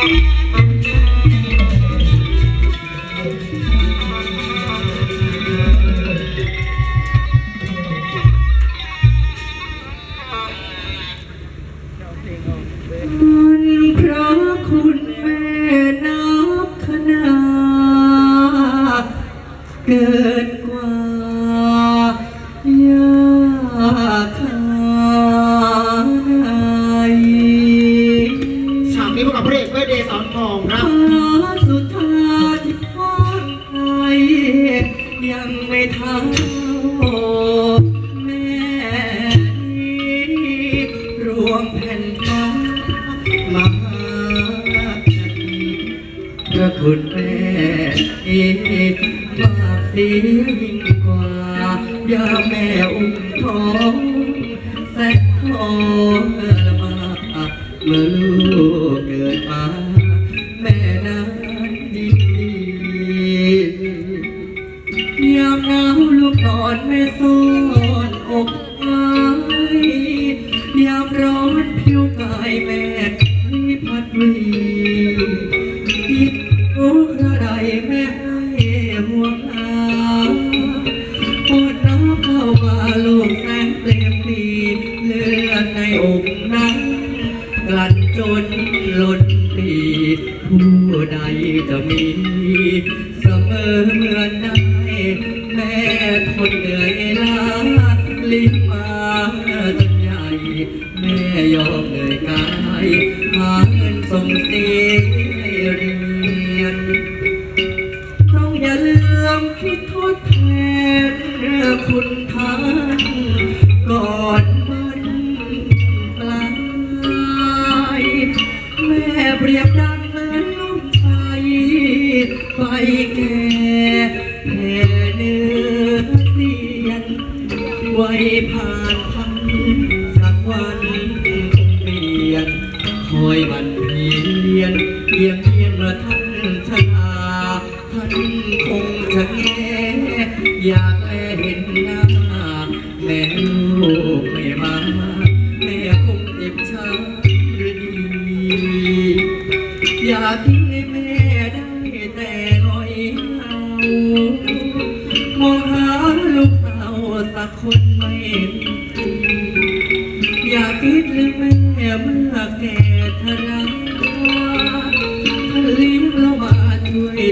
คุณพระคุณแม่นับขนาเกินกว่า สอนทองครับฟ้าสุดท้ายที่ว่างไกลยังไม่เท่าแม่นี้รวมแผ่นฟ้ามหาคดีพระคุณแม่อีกมากเสียยิ่งกว่ายาแม่อุ้มท้องแสนทอง ใดจะมีเสมอเหมือนได้แม่ทนเหนื่อยล้าลิ้นมาจนใหญ่ แม่ยอมเหนื่อยกาย หาเงินส่งเสียให้เรีย ใบแก่แผ่เนื้อเสียนไว้ผ่านพันสักวันคงเปลี่ยน คอยวันเพียนเยียมเยียนเมื่อท่านชราท่านคงจะแง่อยากแลเห็นหน้าแม่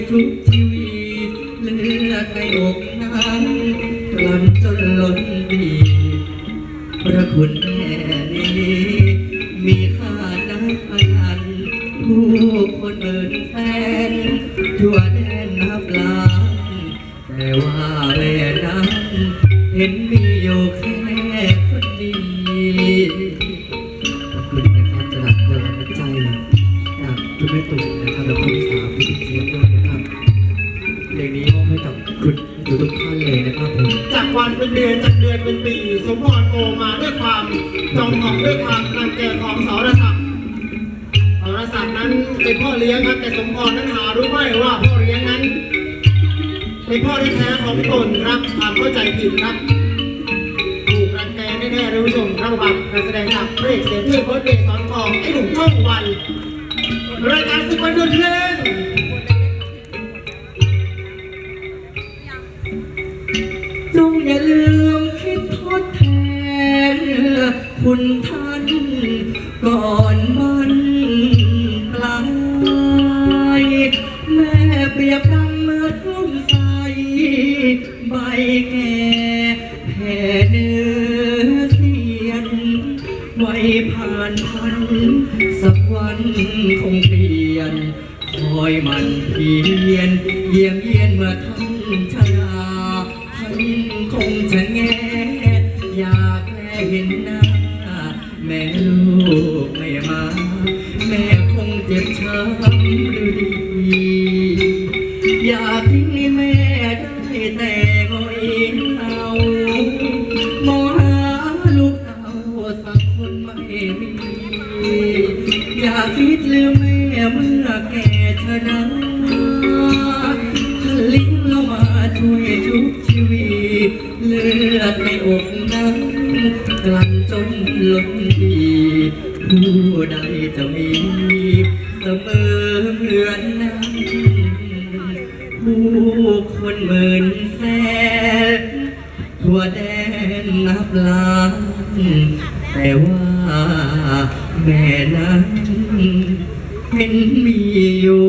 ช่วยทุกชีวิตเลือดในอกนั้นกลั่นจนล้นดีพระคุณแม่นี้ มีค่านับพัน ผู้คนหมื่นแสนทั่วแดนนับล้านแต่ว่าแม่นั้นเห็นมีอยู่แค่คนเดีขอบคุณนะครับสำหรับรางวัลน้ำใจจากคุณแม่ตุ๋ม เป็นเดือนจากเดือนเป็นปีสมพรโตมาด้วยความจองหองด้วยความรังแกของสรศักดิ์สรศักดิ์นั้นเป็นพ่อเลี้ยงครับแต่สมพรนั้นหารู้ไหมว่าพ่อเลี้ยงนั้นเป็นพ่อแท้ๆของตนครับความเข้าใจผิดครับถูกรังแกแน่ๆท่านผู้ชมระบับการแสดงจากพระเอกเสียงที่เบิร์ดเดย์สอนทองไอ้หนุ่มช่องวัน คุณท่านก่อนมันปลายแม่เปรียบดังเมื่อทุ่มใสใบแก่แผ่เนื้อเสียน ไว้ผ่านพัน สักวันคงเปลี่ยน คอยมันเพียนเยี่ยมเยียนเมื่อท่านชราท่านคงจะแงอยากแลเห็นหน้า แม่ลูกไม่มา แม่คงเจ็บช้ำหรือดีอยากทิ้งให้แม่ได้แต่งอยเอามองหาลูกเอาสักคนไม่มีอยากคิดลืมแม่เมื่อแก่ชนะท่านเลิ้งเรามาช่วยทุกชีวิตเลือดในอก ลั่นจนล้นอีผู้ใดจะมีเสมอเหมือนนั้นผู้คนเหมือนแสนทั่วแดนนับล้านแต่ว่าแม่นั้นเป็นมีอยู่